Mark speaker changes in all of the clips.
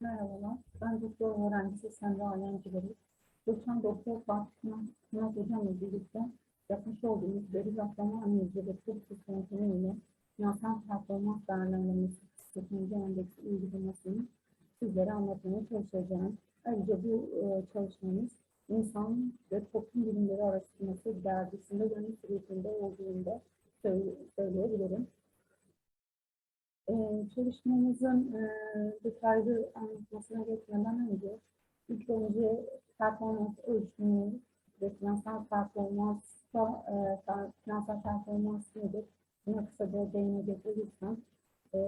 Speaker 1: Merhabalar, ben doktor öğrencisi Semra Ayancıları. Geçen doktor Fatih Sınav Hocam'la birlikte yapmış olduğumuz veri raklama analizi ve test yöntemiyle finansal performans değerlendirmesi teknoloji endeksi uygulamasını sizlere anlatmaya çalışacağım. Ayrıca bu e, çalışmamız insan ve toplum bilimleri araştırması dergisinde yönü sürecinde olduğunda söyle- söyleyebilirim. Ee, çalışmamızın e, detaylı anlatmasına geçmeden önce ilk önce performans ölçümü ve finansal performansta e, finansal performans nedir? Buna kısaca değinecek olursam e,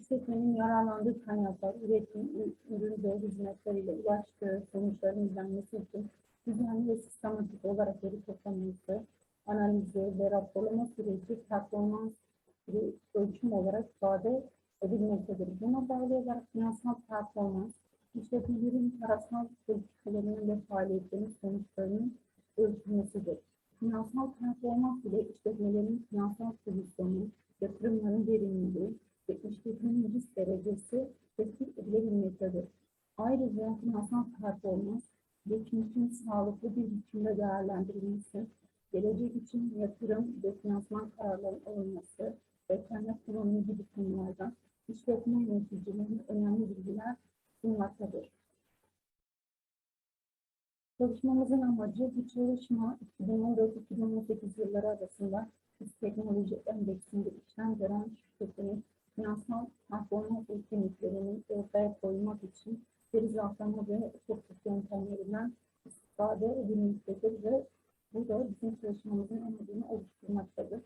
Speaker 1: işletmenin yararlandığı kaynaklar, üretim, ürün ve hizmetleriyle ulaştığı sonuçların izlenmesi için düzenli ve sistematik olarak veri toplaması, analizi ve raporlama süreci performans bir ölçüm olarak ifade edilmektedir. Buna bağlı olarak finansal performans, işletmelerin parasal politikalarının ve faaliyetlerinin sonuçlarının ölçülmesidir. Finansal performans ile işletmelerin finansal pozisyonu, yatırımların verimliliği ve işletmenin risk derecesi tespit edilebilmektedir. Ayrıca finansal performans, geçmişin sağlıklı bir biçimde değerlendirilmesi, gelecek için yatırım ve finansman kararları alınması ve kaynak kullanımı gibi konulardan işletme yöneticilerine önemli bilgiler sunmaktadır. Çalışmamızın amacı bu çalışma 2014-2018 yılları arasında biz teknoloji endeksinde işlem gören şirketlerin finansal performans etkinliklerini ortaya koymak için veri zatlama ve topluluk yöntemlerinden istifade edilmektedir ve bu da bizim çalışmamızın amacını oluşturmaktadır.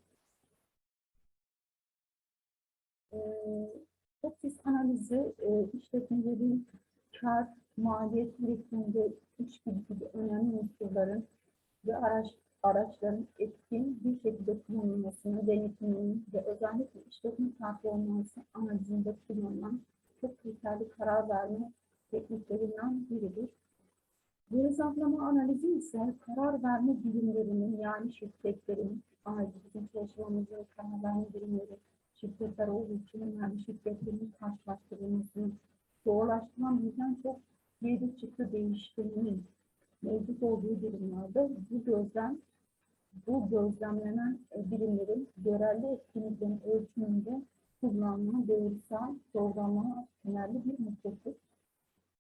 Speaker 1: Topsis analizi e, işletmelerin kar, maliyet üretiminde işgüdü gibi önemli unsurların ve araç, araçların etkin bir şekilde kullanılmasını, denetiminin ve özellikle işletme performansı analizinde kullanılan çok kriterli karar verme tekniklerinden biridir. Veri zaplama analizi ise karar verme birimlerinin yani şirketlerin, ayrıca çalışmamızın karar verme birimleri, şirketler olduğu için yani şirketlerin karşılaştırılmasını zorlaştıran birden çok geri çıktı değişkeninin mevcut olduğu durumlarda bu gözlem bu gözlemlenen e, birimlerin görelli etkinliklerin ölçümünde kullanılan doğrusal sorgulama temelli bir metottur.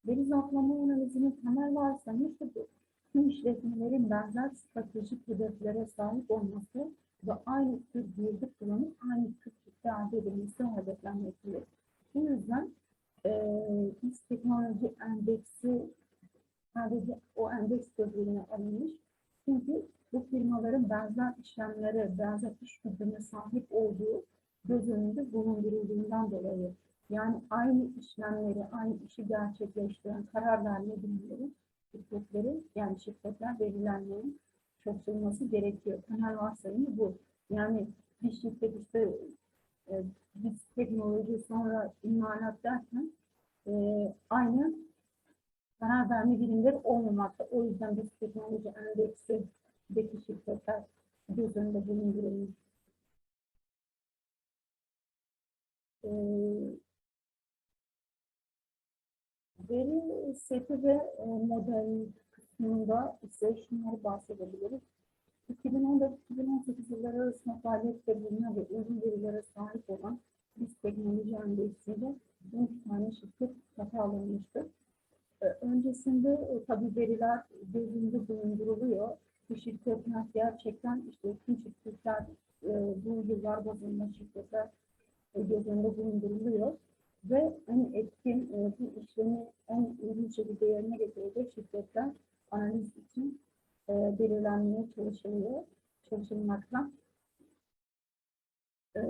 Speaker 1: Veri zaplama analizinin temel varsayımı şudur. Tüm işletmelerin benzer stratejik hedeflere sahip olması ve aynı tür girdi kullanıp aynı tür elde edilmesi hedeflenmektedir. Bu yüzden eee biz teknoloji endeksi sadece o endeks gözüne alınmış. Çünkü bu firmaların benzer işlemlere, benzer iş gücüne sahip olduğu göz önünde bulundurulduğundan dolayı yani aynı işlemleri, aynı işi gerçekleştiren karar verme birimleri, şirketleri, yani şirketler belirlenmenin çalışılması gerekiyor. Temel varsayımı bu. Yani bir şirket işte e, biz teknoloji sonra imalat derken e, aynı karar verme birimleri olmamakta. O yüzden biz teknoloji endeksindeki şirketler göz önünde bulundurulmuş. E, Veri seti ve e, model kısmında ise şunları bahsedebiliriz. 2014-2018 yılları arasında faaliyette bulunan ve uzun verilere sahip olan biz teknoloji endeksinde 12 tane şirket kata alınmıştır. E, Tabii veriler gözünde bulunduruluyor. Bu şirketler gerçekten işte tüm şirketler e, bu yıllar bazında şirketler e, göz bulunduruluyor ve en etkin e, bu işlemi en uygun şekilde yerine getirecek şirketler analiz için e, belirlenmeye çalışılıyor, çalışılmakta. E,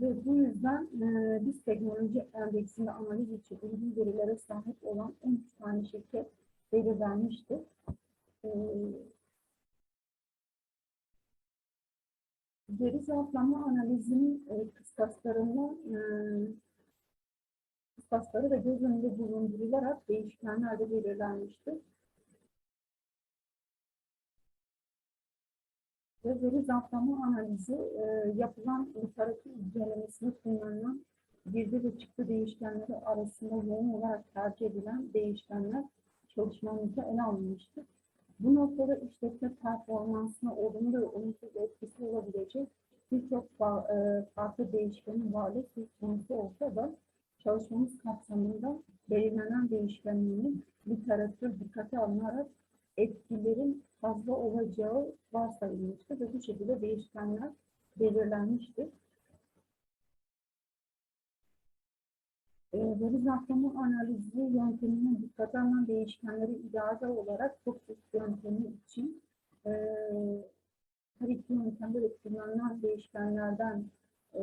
Speaker 1: ve bu yüzden e, biz teknoloji endeksinde analiz için uygun verilere sahip olan 13 tane şirket belirlenmiştir. E, Veri zaplama analizinin e, kıstaslarında e, kıstasları da göz önünde bulundurularak değişkenler de belirlenmiştir. Ve veri zaplama analizi e, yapılan literatür incelemesine kullanılan girdi ve çıktı değişkenleri arasında yoğun olarak tercih edilen değişkenler çalışmamızda ele alınmıştır. Bu noktada işletme performansına olumlu ve olumsuz etkisi olabilecek birçok e, farklı değişkenin varlığı söz konusu olsa da çalışmamız kapsamında belirlenen değişkenlerin literatür dikkate alınarak etkilerin fazla olacağı varsayılmıştır ve bu şekilde değişkenler belirlenmiştir. E, veri zaklama analizi yönteminin dikkate alınan değişkenleri ilave olarak TOPSIS yöntemi için e, her iki yöntemde de kullanılan değişkenlerden e,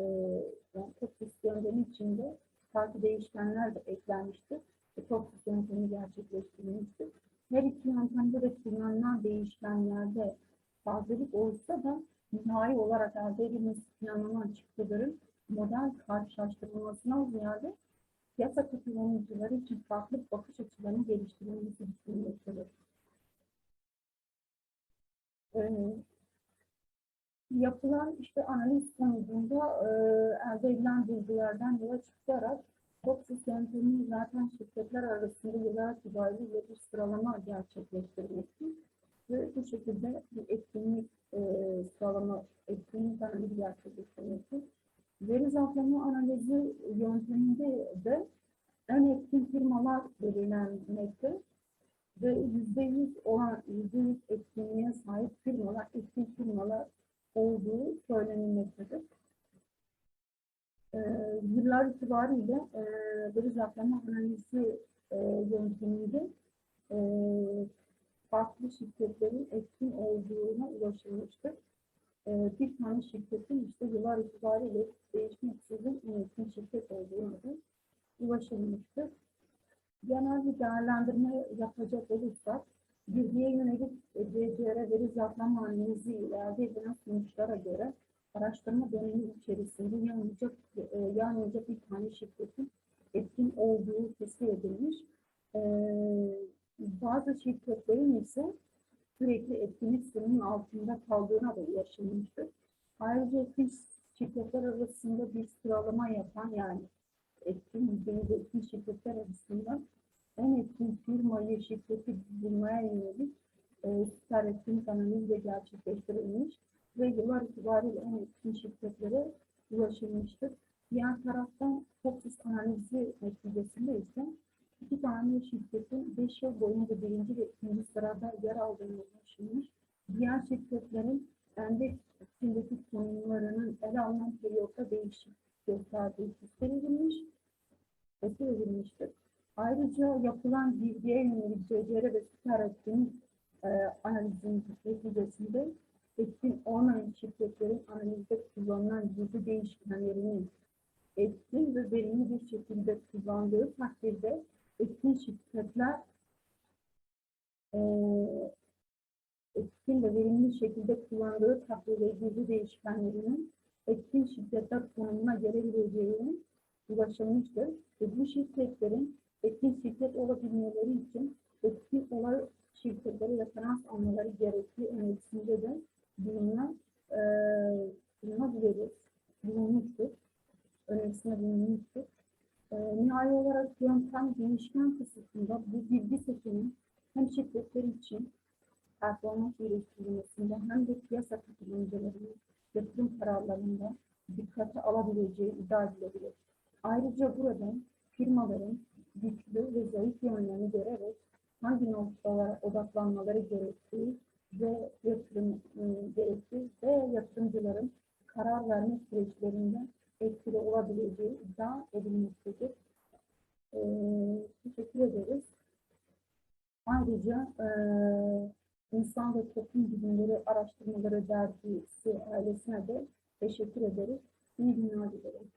Speaker 1: yani TOPSIS yöntemi içinde farklı değişkenler de eklenmiştir. Ve TOPSIS yöntemi gerçekleştirilmiştir. Her iki yöntemde de kullanılan değişkenlerde fazlalık olsa da nihai olarak elde edilmesi planlanan çıktıların model karşılaştırılmasına ziyade piyasa katılımcıları için farklı bakış açılarının geliştirilmesi düşünülmektedir. Ee, yapılan işte analiz sonucunda e, elde edilen bilgilerden yola çıkarak TOPSIS yöntemi zaten şirketler arasında yıllar itibariyle bir sıralama gerçekleştirmekte ve bu şekilde bir etkinlik e, sıralama, etkinlik analizi gerçekleştirmekte. Veri zaklama analizi yönteminde de en etkin firmalar belirlenmekte ve yüzde yüz olan yüzde yüz etkinliğe sahip firmalar olduğu söylenilmektedir. Ee, yıllar itibariyle e, veri zaklama analizi e, yönteminde e, farklı şirketlerin etkin olduğuna ulaşılmıştır. E, bir tane şirketin işte yıllar itibariyle değişmeksizin en etkin şirket olduğuna da ulaşılmıştır. Genel bir değerlendirme yapacak olursak, bilgiye yönelik e, CCR veri zaklama analizi ile elde edilen sonuçlara göre araştırma dönemi içerisinde yalnızca, e, yalnızca bir tane şirketin etkin olduğu tespit edilmiş. E, bazı şirketlerin ise sürekli etkinlik sınırının altında kaldığına da ulaşılmıştır. Ayrıca şirketler arasında bir sıralama yapan yani etkin, yüzdeyi etkin şirketler arasında en etkin firmayı şirketi bulmaya yönelik e, süper etkinlik analizi de gerçekleştirilmiş ve yıllar itibariyle en etkin şirketlere ulaşılmıştır. Diğer taraftan TOPSIS analizi neticesinde ise iki tane şirketin 5 yıl boyunca birinci ve ikinci sırada yer aldığını ulaşılmış. Diğer şirketlerin endeks içindeki konumlarının ele alınan periyotta değişik gösterdiği gösterilmiş, gösterilmiştir. Ayrıca yapılan bilgiye yönelik CCR ve süper etkinlik e, analizinin neticesinde etkin olmayan şirketlerin analizde kullanılan gizli değişkenlerinin etkin ve verimli bir şekilde kullandığı takdirde etkin şirketler e, etkin ve verimli şekilde kullandığı takdirde gizli değişkenlerinin etkin şirketler konumuna gelebileceğine ulaşılmıştır. Ve bu şirketlerin etkin şirket olabilmeleri için etkin olay şirketleri referans almaları gerektiği önerisinde de bulunan e, bulunabiliriz. Bulunmuştur. Önerisinde bulunmuştur. E, nihai olarak değişken kısmında bu bilgi setinin hem şirketler için performans iyileştirilmesinde hem de piyasa katılımcılarının yatırım kararlarında dikkate alabileceği iddia edilebilir. Ayrıca burada firmaların güçlü ve zayıf yönlerini görerek hangi noktalara odaklanmaları gerektiği ve yatırım e, gerektiği ve yatırımcıların karar verme süreçlerinde etkili olabileceği iddia edilmektedir. E, teşekkür ederiz. Ayrıca e, İnsan ve Toplum Bilimleri Araştırmaları Dergisi ailesine de teşekkür ederiz. İyi günler dilerim.